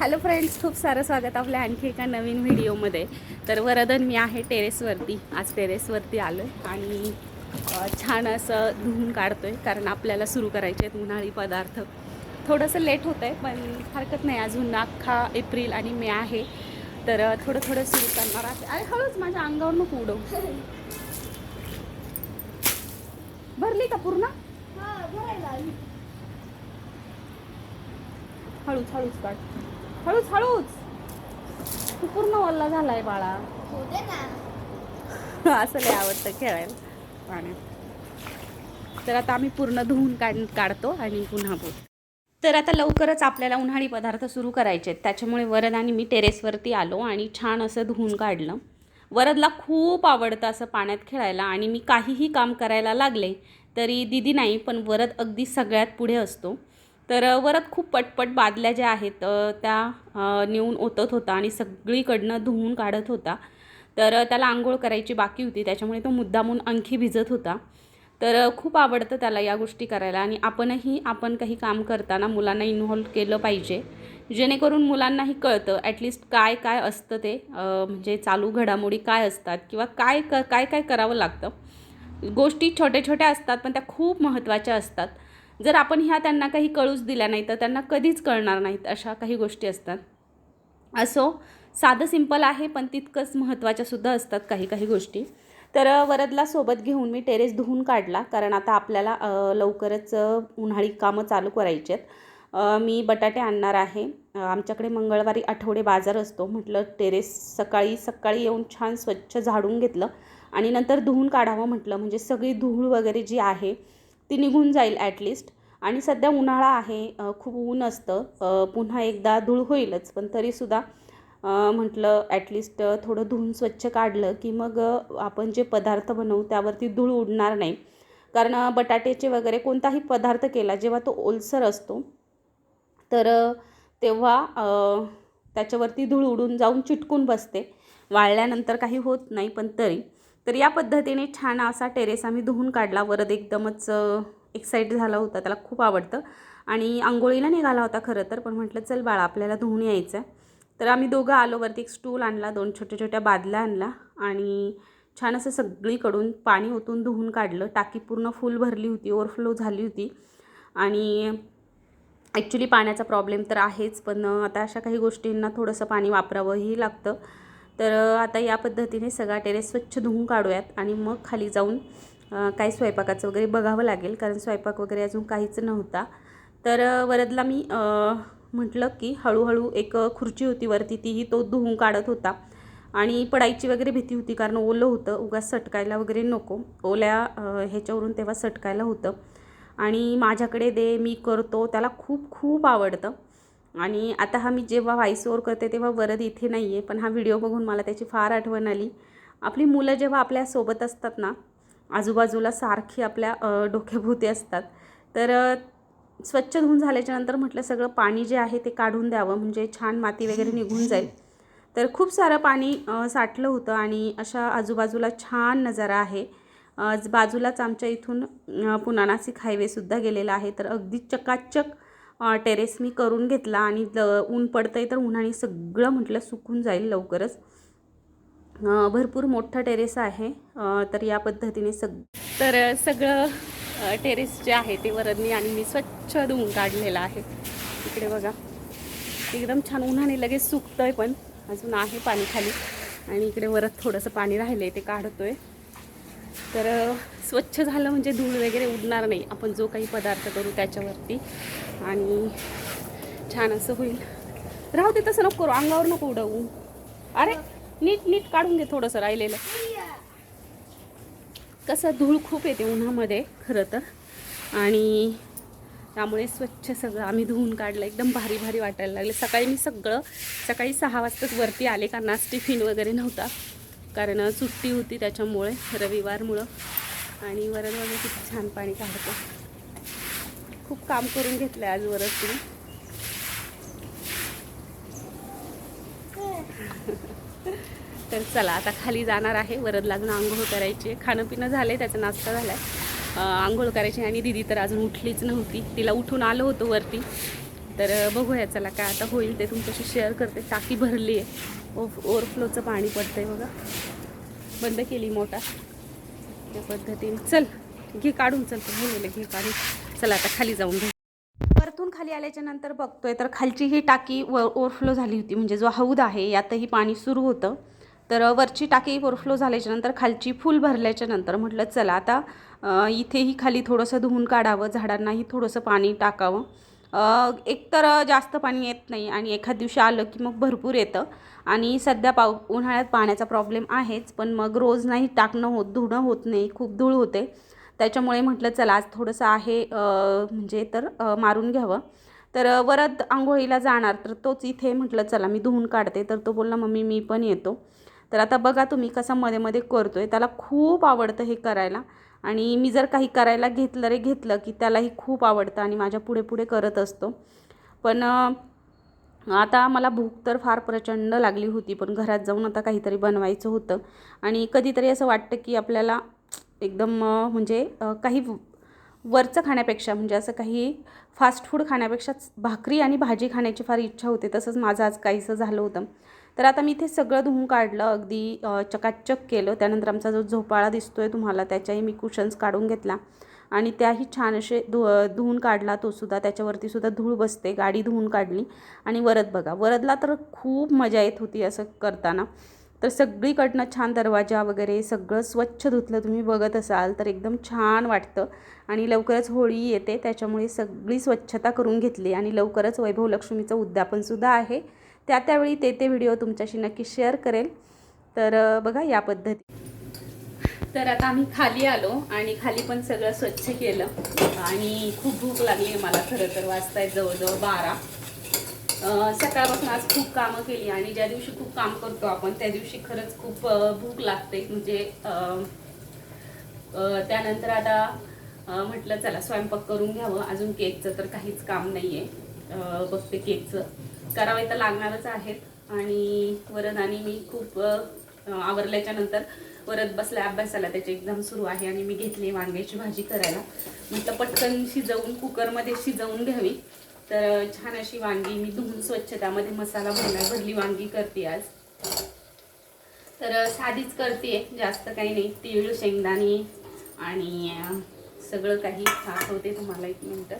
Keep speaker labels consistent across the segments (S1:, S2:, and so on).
S1: Hello friends खूप सारं स्वागत आपल्या आणखी एका नवीन व्हिडिओमध्ये. तर वरदन मी आहे टेरेसवरती. आज टेरेसवरती आलो आणि छान असं धुवून काढतो आहे कारण आपल्याला सुरू करायचे आहेत उन्हाळी पदार्थ. थोडंसं लेट होतं आहे पण हरकत नाही. अजून अख्खा एप्रिल आणि मे आहे. तर थोडं थोडं सुरू करणार आहे अरे हळूच माझ्या अंगावर नको उडव. भरली का पूर्ण? हळूच हळूच काढ. हळूच हळूच. तू पूर्ण वल्ला झालाय बाळा. असं लय आवडतं खेळायला. पाण्यात तर आता आम्ही पूर्ण धुवून काढ काढतो आणि पुन्हा बोल. तर आता लवकरच आपल्याला उन्हाळी पदार्थ सुरू करायचे आहेत. त्याच्यामुळे वरद आणि मी टेरेसवरती आलो आणि छान असं धुवून काढलं. वरदला खूप आवडतं असं पाण्यात खेळायला आणि मी काहीही काम करायला लागले तरी दिदी नाही पण वरद अगदी सगळ्यात पुढे असतो. तर वरत खूप पटपट बादल्या ज्या आहेत त्या नेऊन ओतत होता आणि सगळीकडनं धुवून काढत होता. तर त्याला आंघोळ करायची बाकी होती. त्याच्यामुळे तो मुद्दामून आणखी भिजत होता. तर खूप आवडतं त्याला या गोष्टी करायला आणि आपणही आपण काही काम करताना मुलांना इन्व्हॉल्व केलं पाहिजे. जेणेकरून मुलांनाही कळतं ॲटलिस्ट काय काय असतं ते म्हणजे चालू घडामोडी काय असतात किंवा काय क काय काय करावं लागतं. गोष्टी छोट्या छोट्या असतात पण त्या खूप महत्त्वाच्या असतात. जर आपण ह्या त्यांना काही कळूच दिल्या नाही तर त्यांना कधीच कळणार नाहीत अशा काही गोष्टी असतात. असो साधं सिंपल आहे पण तितकंच महत्त्वाच्या सुद्धा असतात काही काही गोष्टी. तर वरदला सोबत घेऊन मी टेरेस धुवून काढला कारण आता आपल्याला लवकरच उन्हाळी कामं चालू करायची आहेत. मी बटाटे आणणार आहे. आमच्याकडे मंगळवारी आठवडे बाजार असतो म्हटलं टेरेस सकाळी सकाळी येऊन छान स्वच्छ झाडून घेतलं आणि नंतर धुवून काढावं म्हटलं. म्हणजे सगळी धूळ वगैरे जी आहे ती निघून जाईल ॲटलिस्ट आणि सध्या उन्हाळा आहे खूप ऊन असतं पुन्हा एकदा धूळ होईलच पण तरीसुद्धा म्हटलं ॲटलिस्ट थोडं धुवून स्वच्छ काढलं की मग आपण जे पदार्थ बनवू त्यावरती धूळ उडणार नाही. कारण बटाट्याचे वगैरे कोणताही पदार्थ केला जेव्हा तो ओलसर असतो तर तेव्हा त्याच्यावरती धूळ उडून जाऊन चिटकून बसते. वाळल्यानंतर काही होत नाही पण तरी. तर या पद्धतीने छान असा टेरेस आम्ही धुवून काढला. वरद एकदमच एक्साईट झाला होता. त्याला खूप आवडतं. आणि आंघोळीला निघाला होता खरं तर पण म्हटलं चल बाळा आपल्याला धुवून यायचं आहे तर आम्ही दोघं आलो. वरती एक स्टूल आणला दोन छोट्या छोट्या बादल्या आणला आणि छान असं सगळीकडून पाणी ओतून धुवून काढलं. टाकी पूर्ण फुल भरली होती ओव्हरफ्लो झाली होती. आणि ॲक्च्युली पाण्याचा प्रॉब्लेम तर आहेच पण आता अशा काही गोष्टींना थोडंसं पाणी वापरावंही लागतं. तर आता या पद्धतीने सगळा टेरेस स्वच्छ धुवून काढूयात आणि मग खाली जाऊन काही स्वयंपाकाचं वगैरे बघावं लागेल कारण स्वयंपाक वगैरे अजून काहीच नव्हता. तर वरदला मी म्हटलं की हळूहळू एक खुर्ची होती वरती तीही तो धुवून काढत होता. आणि पडायची वगैरे भीती होती कारण ओलं होतं उगाच सटकायला वगैरे नको. ओल्या ह्याच्यावरून तेव्हा सटकायला होतं. आणि माझ्याकडे दे मी करतो त्याला खूप खूप आवडतं. आणि आता हा मी जेव्हा व्हॉइस ओवर करते तेव्हा वरद इथे नाही आहे पण हा व्हिडिओ बघून मला त्याची फार आठवण आली. आपली मुलं जेव्हा आपल्यासोबत असतात ना आजूबाजूला सारखी आपल्या डोक्याभोवती असतात. तर स्वच्छ धुवून झाल्याच्यानंतर म्हटलं सगळं पाणी जे आहे ते काढून द्यावं म्हणजे छान माती वगैरे निघून जाईल. तर खूप सारं पाणी साठलं होतं आणि अशा आजूबाजूला छान नजारा आहे. बाजूलाच आमच्या इथून अ, पुन्हा नाशिक हायवेसुद्धा गेलेला आहे. तर अगदी चकाचक टेरेस मी करून घेतला आणि ऊन पडतं आहे तर उन्हाने सगळं म्हटलं सुकून जाईल लवकरच. भरपूर मोठं टेरेस आहे. तर या पद्धतीने सग तर सगळं टेरेस जे आहे ते वरदनी आणि मी स्वच्छ धुवून काढलेलं आहे. इकडे बघा. एकदम छान उन्हाने लगेच सुकतं आहे पण. अजून आहे पाणी खाली. आणि इकडे वरत थोडंसं पाणी राहिलं आहे ते काढतोय. तर स्वच्छ झालं म्हणजे धूळ वगैरे उडणार नाही. आपण जो काही पदार्थ करू त्याच्यावरती. आणि छान असं होईल. राहू दे तसं नको करू. अंगावर नको उडवू. अरे नीट नीट काढून घे थोडंसं राहिलेलं. कसं धूळ खूप येते उन्हामध्ये खरं तर. आणि त्यामुळे स्वच्छ सगळं आम्ही धुवून काढलं. एकदम भारी भारी वाटायला लागले. सकाळी मी सगळं सकाळी सहा वाजताच वरती आले कारण आज टिफिन वगैरे नव्हता. कारण सुट्टी होती त्याच्यामुळे रविवारमुळं. आणि वरण वगैरे किती छान पाणी काढतो. खूप काम करून घेतलं आज वरच तुम्ही तर चला आता खाली जाणार आहे. वरद लागून आंघोळ करायची आहे. खाणं पिणं झालं आहे त्याचा नाश्ता झाला आहे आंघोळ करायची आणि दिदी तर अजून उठलीच नव्हती. तिला उठून आलो होतो वरती. तर बघूया चला काय आता होईल ते तुमच्याशी शेअर करते. टाकी भरली आहे ओफ ओव्हरफ्लोचं पाणी पडतंय बघा. बंद केली मोटा त्या पद्धतीने. चल घे काढून. चल राहिलेलं घे काढून. चला आता खाली जाऊन भेट वरतून खाली आल्याच्यानंतर बघतोय तर खालची ही टाकी व ओव्हरफ्लो झाली होती. म्हणजे जो हौद आहे यातही पाणी सुरू होतं. तर वरची टाकी ओव्हरफ्लो झाल्याच्यानंतर खालची फुल भरल्याच्या नंतर म्हटलं चला आता इथेही खाली थोडंसं धुवून काढावं झाडांनाही थोडंसं पाणी टाकावं. एकतर जास्त पाणी येत नाही आणि एखाद दिवशी आलं की मग भरपूर येतं. आणि सध्या पाव उन्हाळ्यात पाण्याचा प्रॉब्लेम आहेच पण मग रोज नाही टाकणं होत धुणं होत नाही खूप धूळ होते. त्याच्यामुळे म्हटलं चला आज थोडंसं आहे म्हणजे तर मारून घ्यावं. तर वरद आंघोळीला जाणार तर तोच इथे म्हटलं चला मी धुवून काढते. तर तो बोलला मम्मी मी पण येतो. तर आता बघा तुम्ही कसं मध्ये मध्ये आहे त्याला खूप आवडतं हे करायला. आणि मी जर काही करायला घेतलं रे घेतलं की त्यालाही खूप आवडतं आणि माझ्या पुढे पुढे करत असतो. पण आता मला भूक तर फार प्रचंड लागली होती पण घरात जाऊन आता काहीतरी बनवायचं होतं. आणि कधीतरी असं वाटतं की आपल्याला एकदम म्हणजे काही वरचं खाण्यापेक्षा म्हणजे असं काही फास्ट फूड खाण्यापेक्षा भाकरी आणि भाजी खाण्याची फार इच्छा होते तसंच माझं आज काहीसं झालं होतं. तर आता मी इथे सगळं धुवून काढलं अगदी चकाचक केलं. त्यानंतर आमचा जो झोपाळा दिसतो आहे तुम्हाला त्याच्याही मी कुशन्स काढून घेतला. आणि त्याही छान असे धु धुवून काढला तो सुद्धा. त्याच्यावरती सुद्धा धूळ बसते गाडी धुवून काढली. आणि वरद बघा वरदला तर खूप मजा येत होती असं करताना. तर सगळीकडनं छान दरवाजा वगैरे सगळं स्वच्छ धुतलं तुम्ही बघत असाल तर एकदम छान वाटतं. आणि लवकरच होळी येते त्याच्यामुळे सगळी स्वच्छता करून घेतली. आणि लवकरच वैभव लक्ष्मीचं उद्यापनसुद्धा आहे. त्या त्यावेळी ते ते व्हिडिओ तुमच्याशी नक्की शेअर करेल. तर बघा या पद्धती. तर आता आम्ही खाली आलो आणि खाली पण सगळं स्वच्छ केलं. आणि खूप भूक लागली मला खरं तर वाजतायत जवळजवळ बारा. सकाळपासून आज खूप कामं केली आणि ज्या दिवशी खूप काम करतो आपण त्या दिवशी खरंच खूप भूक लागते. म्हणजे त्यानंतर आता म्हटलं चला स्वयंपाक करून घ्यावं. अजून केकचं तर काहीच काम नाही आहे बघते केकचं. करावे तर लागणारच आहेत. आणि वरद आणि मी खूप आवरल्याच्या नंतर परत बसल्या अभ्यासाला त्याची एक्झाम सुरू आहे आणि मी घेतली वांग्याची भाजी करायला. म्हटलं पटकन शिजवून कुकरमध्ये शिजवून घ्यावी. तर छान अशी वांगी मी धुवून स्वच्छ त्यामध्ये मसाला भरला भरली वांगी करते आज. तर साधीच करते जास्त काही नाही. तीळ शेंगदाणे आणि सगळं काही दाखवते तुम्हाला एक मिनटं.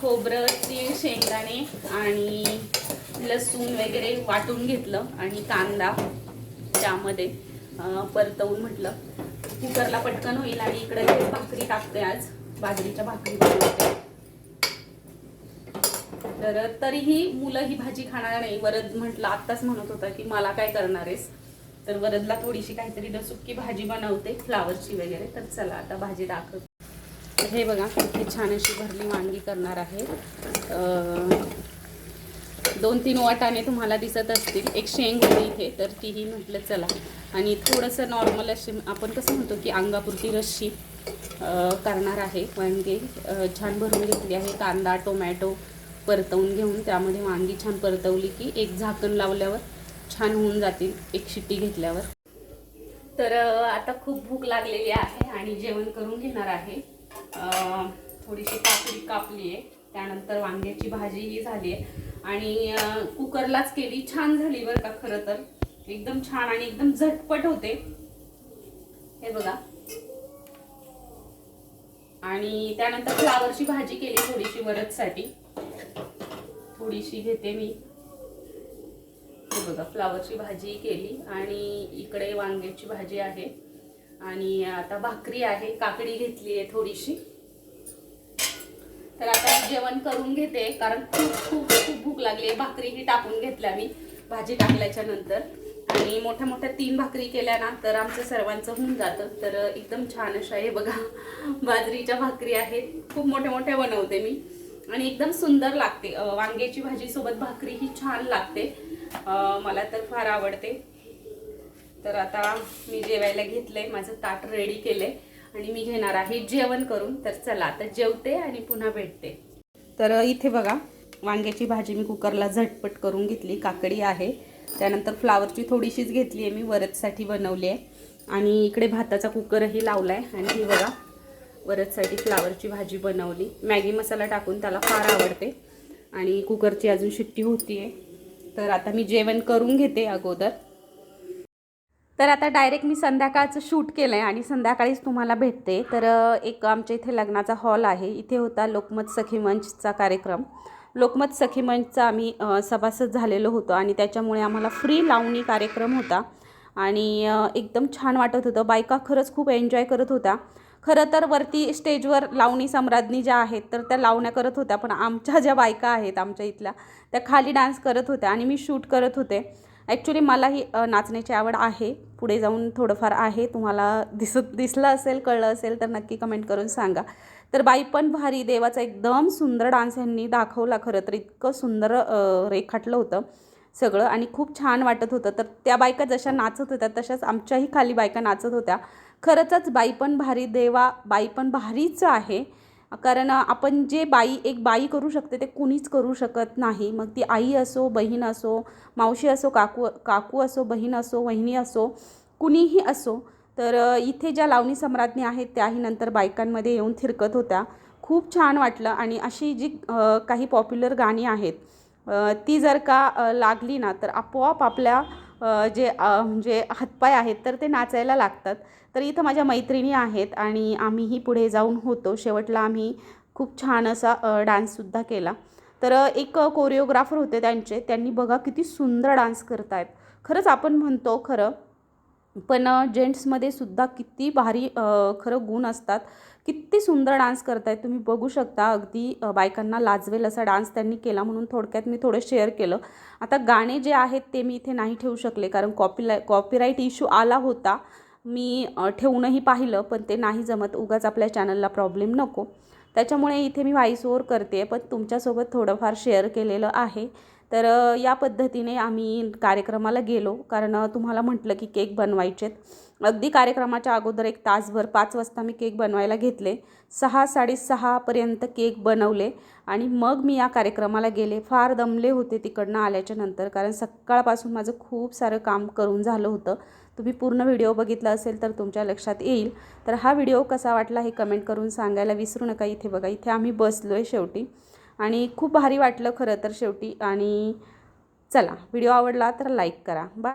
S1: खोबरं तीळ शेंगदाणे आणि लसूण वगैरे वाटून घेतलं आणि कांदा त्यामध्ये परतवून म्हटलं. कुकरला पटकन होईल आणि इकडे भाकरी टाकते आज. बाजरीच्या भाकरी बनवते. तर तरीही मुलं ही भाजी खाणार नाही. वरद म्हटलं आत्ताच म्हणत होता की मला काय करणार आहेस? तर वरदला थोडीशी काहीतरी डसुक्की भाजी बनवते फ्लावरची वगैरे. तर चला आता भाजी दाखव. तर हे बघा इथे छान अशी भरली वांगी करणार आहे. दोन तीन वाटाने तुम्हाला दिसत असतील. एक शेंग होती इथे तर तीही म्हटलं चला. आणि थोडंसं नॉर्मल असे आपण कसं म्हणतो की अंगापुरती रश्शी करणार आहे. वांगे छान भरून घेतली आहे. कांदा टोमॅटो परतवून घेऊन त्यामध्ये वांगी छान परतवली की एक झाकण लावल्यावर छान होऊन जातील एक शिट्टी घेतल्यावर. तर आता खूप भूक लागलेली आहे आणि जेवण करून घेणार आहे. थोडीशी काकडी कापली आहे त्यानंतर वांग्याची भाजीही झाली आहे आणि कुकरलाच केली छान झाली बरं का खरं तर. एकदम छान आणि एकदम झटपट होते. हे बघा. आणि त्यानंतर फ्लावरची भाजी केली थोडीशी वरदसाठी थोडीशी घेते मी. हे बघा फ्लावरची भाजी केली आणि इकडे वांग्याची भाजी आहे. आणि आता भाकरी आहे काकडी घेतली आहे थोडीशी. तर आता जेवण करून घेते कारण खूप खूप खूप भूक लागली आहे. भाकरीही टाकून घेतल्या मी भाजी टाकल्याच्या नंतर. आणि मोठ्या मोठ्या तीन भाकरी केल्या ना तर आमचं सर्वांचं होऊन जातं. तर एकदम छान अशा आहे बघा बाजरीच्या भाकरी आहेत. खूप मोठ्या मोठ्या बनवते मी. आणि एकदम सुंदर लागते. वांग्याची भाजी सोबत भाकरी ही छान लागते. मला तर फार आवडते. तर आता मी जेवायला घेतलंय. माझं ताट रेडी केलंय. आणि मी घेणार आहे जेवण करून. तर चला आता जेवते आणि पुन्हा भेटते. तर इथे बघा वांग्याची भाजी मी कुकरला झटपट करून घेतली. काकडी आहे. त्यानंतर फ्लावरची थोडीशीच घेतली आहे मी. वरचसाठी बनवली आहे आणि इकडे भाताचा कुकरही लावला आहे आणि हे बघा वरदसाठी फ्लावरची भाजी बनवली. मॅगी मसाला टाकून त्याला फार आवडते. आणि कुकरची अजून शिट्टी होती आहे तर आता मी जेवण करून घेते अगोदर. तर आता डायरेक्ट मी संध्याकाळचं शूट केलं आहे आणि संध्याकाळीच तुम्हाला भेटते. तर एक आमच्या इथे लग्नाचा हॉल आहे. इथे होता लोकमत सखी मंचचा कार्यक्रम. लोकमत सखी मंचचा आम्ही सभासद झालेलो होतो आणि त्याच्यामुळे आम्हाला फ्री लावणी कार्यक्रम होता. आणि एकदम छान वाटत होतं. बायका खरंच खूप एन्जॉय करत होत्या. खरं तर वरती स्टेजवर लावणी सम्राज्ञी ज्या आहेत तर त्या लावण्या करत होत्या. पण आमच्या ज्या बायका आहेत आमच्या इथल्या त्या खाली डान्स करत होत्या आणि मी शूट करत होते. ॲक्च्युली मलाही नाचण्याची आवड आहे. पुढे जाऊन थोडंफार आहे. तुम्हाला दिसत दिसलं असेल कळलं असेल तर नक्की कमेंट करून सांगा. तर बाई पण भारी देवाचा एकदम सुंदर डान्स यांनी दाखवला. खरं तर इतकं सुंदर रेखाटलं होतं सगळं आणि खूप छान वाटत होतं. तर त्या बायका जशा नाचत होत्या तशाच आमच्याही खाली बायका नाचत होत्या. खरंचच बाई पण भारी देवा बाई पण भारीच आहे. कारण आपण जे बाई एक बाई करू शकते ते कुणीच करू शकत नाही. मग ती आई असो बहीण असो मावशी असो काकू काकू असो बहीण असो वहिनी असो कुणीही असो तर इथे ज्या लावणी सम्राज्ञी आहेत त्याही नंतर बायकांमध्ये येऊन थिरकत होत्या. खूप छान वाटलं आणि अशी जी काही पॉप्युलर गाणी आहेत ती जर का लागली ना तर आपोआप आपल्या जे म्हणजे हातपाय आहेत तर ते नाचायला लागतात. तर इथं माझ्या मैत्रिणी आहेत आणि आम्हीही पुढे जाऊन होतो. शेवटला आम्ही खूप छान असा डान्ससुद्धा केला. तर एक कोरिओग्राफर होते त्यांचे. त्यांनी बघा किती सुंदर डान्स करतायत. खरंच आपण म्हणतो खरं पण जेंट्समध्ये सुद्धा किती भारी खरं गुण असतात. किती सुंदर डान्स करतायत. तुम्ही बघू शकता अगदी बायकांना लाजवेल असा डान्स त्यांनी केला म्हणून थोडक्यात मी थोडं शेअर केलं. आता गाणे जे आहेत ते मी इथे नाही ठेवू शकले कारण कॉपीला कॉपीराईट इश्यू आला होता. मी ठेवूनही पाहिलं पण ते नाही जमत. उगाच आपल्या चॅनलला प्रॉब्लेम नको. त्याच्यामुळे इथे मी व्हॉइस ओवर करते पण तुमच्यासोबत थोडंफार शेअर केलेलं आहे. तर या पद्धतीने आम्ही कार्यक्रमाला गेलो. कारण तुम्हाला म्हटलं की केक बनवायचेत. अगदी कार्यक्रमाच्या अगोदर एक तासभर पाच वाजता मी केक बनवायला घेतले. सहा साडेसहापर्यंत केक बनवले. आणि मग मी या कार्यक्रमाला गेले. फार दमले होते तिकडनं आल्याच्यानंतर. कारण सकाळपासून माझं खूप सारं काम करून झालं होतं. तुम्ही पूर्ण व्हिडिओ बघितला असेल तर तुमच्या लक्षात येईल. तर हा व्हिडिओ कसा वाटला हे कमेंट करून सांगायला विसरू नका. इथे बघा इथे आम्ही बसलो आहे शेवटी. आणि खूप भारी वाटलं खरं तर शेवटी. आणि चला व्हिडिओ आवडला तर लाईक करा. बाय.